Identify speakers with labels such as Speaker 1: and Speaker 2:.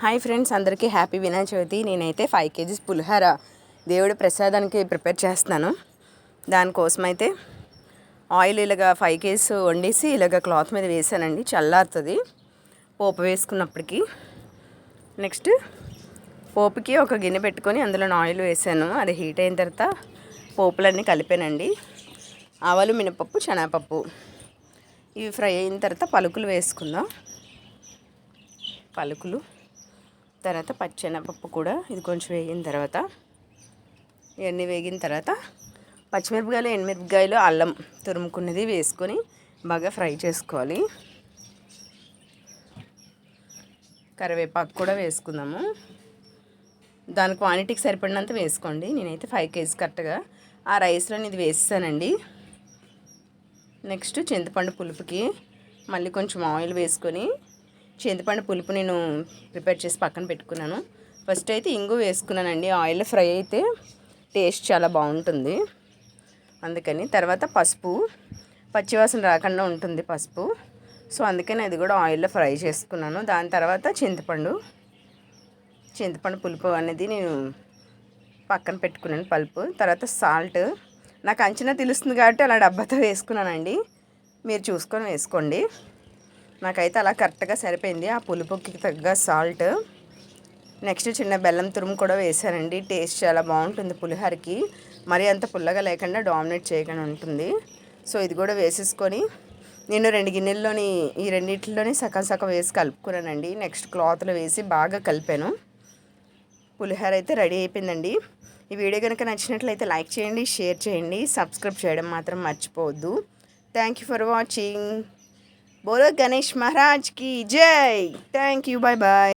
Speaker 1: Hi friends అందరికీ happy Vinayaka Chavithi. నేనైతే five kgs పులిహార దేవుడి ప్రసాదానికి ప్రిపేర్ చేస్తున్నాను. దానికోసం అయితే ఆయిల్ ఇలాగ ఫైవ్ కేజీస్ వండేసి ఇలాగ క్లాత్ మీద వేసానండి. చల్లారుతుంది. పోపు వేసుకున్నప్పటికీ. నెక్స్ట్ పోపుకి ఒక గిన్నె పెట్టుకొని అందులో ఆయిల్ వేసాను. అది హీట్ అయిన తర్వాత పోపులన్నీ కలిపానండి. ఆవాలు మినపప్పు శనగపప్పు. ఇవి ఫ్రై అయిన తర్వాత పలుకులు వేసుకుందాం. పలుకులు. తర్వాత పచ్చెనపప్పు కూడా ఇది కొంచెం వేగిన తర్వాత ఇవన్నీ వేగిన తర్వాత పచ్చిమిరపకాయలు ఎండుమిరపకాయలు అల్లం తురుముకున్నది వేసుకొని బాగా ఫ్రై చేసుకోవాలి. కరివేపాకు కూడా వేసుకుందాము. దాని క్వాంటిటీకి సరిపడినంత వేసుకోండి. నేనైతే ఫైవ్ కేజీ కరెక్ట్గా ఆ రైస్లో ఇది వేస్తానండి. నెక్స్ట్ చింతపండు పులుపుకి మళ్ళీ కొంచెం ఆయిల్ వేసుకొని చింతపండు పులుపు నేను ప్రిపేర్ చేసి పక్కన పెట్టుకున్నాను. ఫస్ట్ అయితే ఇంగు వేసుకున్నానండి. ఆయిల్ ఫ్రై అయితే టేస్ట్ చాలా బాగుంటుంది. అందుకని తర్వాత పసుపు పచ్చివాసన రాకుండా ఉంటుంది పసుపు. సో అందుకని అది కూడా ఆయిల్లో ఫ్రై చేసుకున్నాను. దాని తర్వాత చింతపండు చింతపండు పులుపు అనేది నేను పక్కన పెట్టుకున్నాను పలుపు. తర్వాత సాల్ట్. నాకు అంచనా తెలుస్తుంది కాబట్టి అలా డబ్బాతో వేసుకున్నానండి. మీరు చూసుకొని వేసుకోండి. నాకైతే అలా కరెక్ట్గా సరిపోయింది. ఆ పులుపుకి తగ్గ సాల్ట్. నెక్స్ట్ చిన్న బెల్లం తురుము కూడా వేసానండి టేస్ట్ చాలా బాగుంటుంది పులిహోరకి. మరి అంత పుల్లగా లేకుండా డామినేట్ చేయకుండా ఉంటుంది. సో ఇది కూడా వేసేసుకొని నేను రెండు గిన్నెల్లోని ఈ రెండింటిలోని సగం సగం వేసి కలుపుకున్నానండి. నెక్స్ట్ క్లాత్లో వేసి బాగా కలిపాను. పులిహోర అయితే రెడీ అయిపోయిందండి. ఈ వీడియో కనుక నచ్చినట్లయితే లైక్ చేయండి షేర్ చేయండి. సబ్స్క్రైబ్ చేయడం మాత్రం మర్చిపోవద్దు. Thank you for watching. बोलो गणेश महाराज की जय। Thank you bye bye